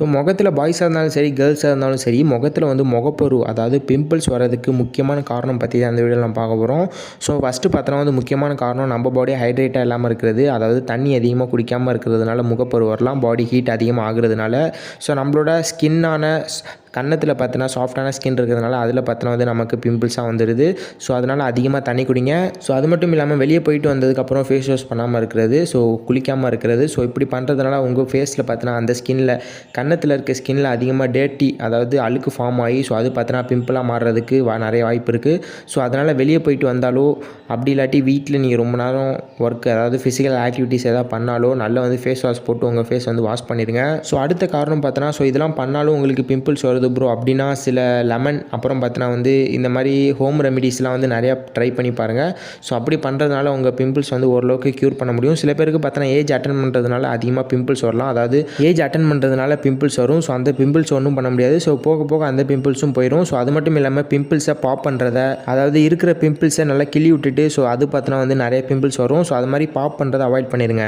So முகத்தில் பாய்ஸாக இருந்தாலும் சரி கேர்ள்ஸாக இருந்தாலும் சரி முகத்தில் வந்து முகப்பரு அதாவது பிம்பிள்ஸ் வரதுக்கு முக்கியமான காரணம் பற்றி தான் அந்த வீடியோவில் நம்ம பார்க்க போகிறோம் ஸோ ஃபஸ்ட்டு பார்த்தோன்னா வந்து முக்கியமான காரணம் நம்ம பாடி ஹைட்ரேட்டாக இல்லாமல் இருக்கிறது. அதாவது தண்ணி அதிகமாக குடிக்காமல் இருக்கிறதுனால முகப்பரு வரலாம் பாடி ஹீட் அதிகமாக ஆகுறதுனால. ஸோ நம்மளோட ஸ்கின்னான கன்னத்தில் பார்த்தினா சாஃப்டான ஸ்கின் இருக்கிறதுனால அதில் பார்த்தினா வந்து நமக்கு பிம்பிள்ஸாக வந்துடுது ஸோ அதனால் அதிகமாக தண்ணி குடிங்க. ஸோ அது மட்டும் இல்லாமல் வெளியே போயிட்டு வந்ததுக்கப்புறம் ஃபேஸ் வாஷ் பண்ணாமல் இருக்கிறது. ஸோ குளிக்காமல் இருக்கிறது. ஸோ இப்படி பண்ணுறதுனால உங்கள் ஃபேஸில் பார்த்தினா அந்த ஸ்கின்னில் கன்னத்தில் இருக்க ஸ்கின்னில் அதிகமாக டேட்டி அதாவது அழுக்கு ஃபார்ம் ஆகி ஸோ அது பார்த்தினா பிம்பிளாக மாறுறதுக்கு வா நிறைய வாய்ப்பு இருக்குது ஸோ அதனால் வெளியே போயிட்டு வந்தாலோ அப்படி இல்லாட்டி வீட்டில் நீங்கள் ரொம்ப நேரம் ஒர்க் அதாவது ஃபிசிக்கல் ஆக்டிவிட்டீஸ் எதாவது பண்ணாலோ நல்லா வந்து ஃபேஸ் வாஷ் போட்டு உங்கள் ஃபேஸ் வந்து வாஷ் பண்ணிடுங்க. ஸோ அடுத்த காரணம் பார்த்தோன்னா ஸோ இதெல்லாம் பண்ணாலும் உங்களுக்கு பிம்பிள்ஸ் வருது. ப்ரோ அப்படின்னா சில லெமன் அப்புறம் பார்த்தோன்னா வந்து இந்த மாதிரி ஹோம் ரெமிடிஸ்லாம் வந்து நிறையா ட்ரை பண்ணி பாருங்கள் ஸோ அப்படி பண்ணுறதுனால உங்கள் பிம்பிள்ஸ் வந்து ஓரளவுக்கு க்யூர் பண்ண முடியும். சில பேருக்கு பார்த்தோன்னா ஏஜ் அட்டன் பண்ணுறதுனால அதிகமாக பிம்பிள்ஸ் வரலாம். அதாவது ஏஜ் அட்டன் பண்ணுறதுனால பிம்பிள்ஸ் வரும். ஸோ அந்த பிம்பிள்ஸ் ஒன்றும் பண்ண முடியாது. ஸோ போக போக அந்த பிம்பிள்ஸும் போயிடும் ஸோ அது மட்டும் இல்லாமல் பிம்பிள்ஸை பாப் பண்ணுறத அதாவது இருக்கிற பிம்பிள்ஸை நல்லா கிள்ளி விட்டுட்டு ஸோ அது பார்த்தோன்னா வந்து நிறைய பிம்பிள்ஸ் வரும். ஸோ அது மாதிரி பாப் பண்ணுறதை அவாய்ட் பண்ணிடுங்க